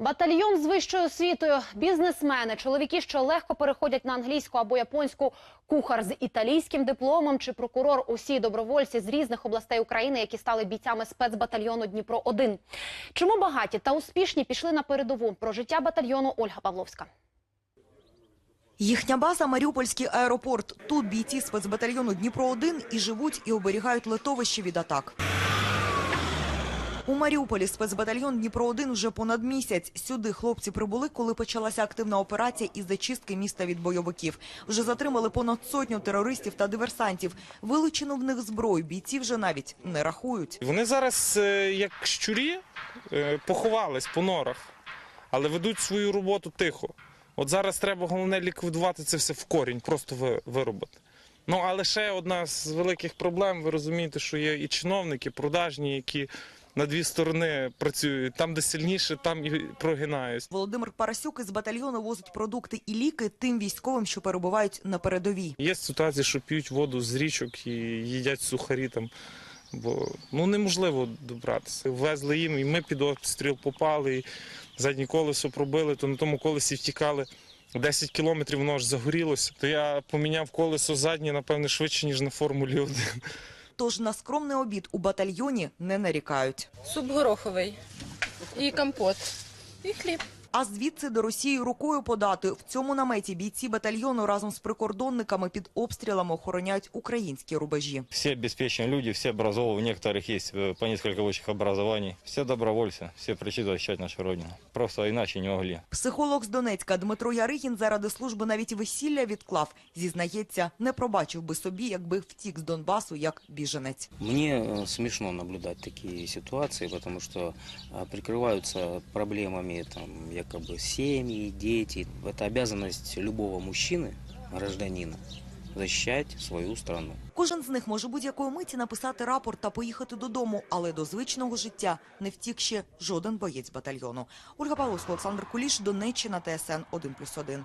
Батальйон з вищою освітою, бізнесмени, чоловіки, що легко переходять на англійську або японську, кухар з італійським дипломом чи прокурор. Усі добровольці з різних областей України, які стали бійцями спецбатальйону Дніпро 1 Чому багаті та успішні пішли на передову? Про життя батальйону Ольга Павловська. Їхня база – Маріупольський аеропорт. Тут бійці спецбатальйону Дніпро-1 і живуть, і оберігають литовище від атак. У Маріуполі спецбатальйон Дніпро-1 вже понад місяць. Сюди хлопці прибули, коли почалася активна операція із зачистки міста від бойовиків. Вже затримали понад сотню терористів та диверсантів. Вилучену в них зброю бійці вже навіть не рахують. Вони зараз, е, як щурі, е, поховались по норах, але ведуть свою роботу тихо. От зараз треба головне ліквідувати це все в корінь, просто ви- виробити. Ну, але ще одна з великих проблем, ви розумієте, що є і чиновники, продажні, які на дві сторони працюють. Там, де сильніше, там і прогинаюсь. Володимир Парасюк із батальйону возить продукти і ліки тим військовим, що перебувають на передовій. Є ситуації, що п'ють воду з річок і їдять сухарі там. Бо ну неможливо добратися. Везли їм, і ми під обстріл попали, і заднє колесо пробили, то на тому колесі втікали 10 кілометрів, воно аж загорілося. То я поміняв колесо заднє, напевне, швидше, ніж на Формулі 1. Тож на скромний обід у батальйоні не нарікають. суп гороховий і компот, і хліб. А звідси до Росії рукою подати. В цьому наметі бійці батальйону разом з прикордонниками під обстрілами охороняють українські рубежі. Все обеспеченные люди, все образованы, у некоторых есть э, по несколько высших образований. Все добровольцы, все пришли защищать нашу родину. Просто иначе не могли. Психолог з Донецька Дмитро Яригін заради служби навіть весілля відклав. Зізнається, не пробачив би собі, якби втік з Донбасу як біженець. Мне э, смешно наблюдать такие ситуации, потому что а, прикрываются проблемами там, якобы семьи, дети. Это обязанность любого мужчины, гражданина, защищать свою страну. Кожен з них може будь-якої миті написати рапорт та поїхати додому, але до звичного життя не втік ще жоден боєць батальйону. Ольга Павловська, Олександр Куліш, Донеччина, ТСН 1+,1.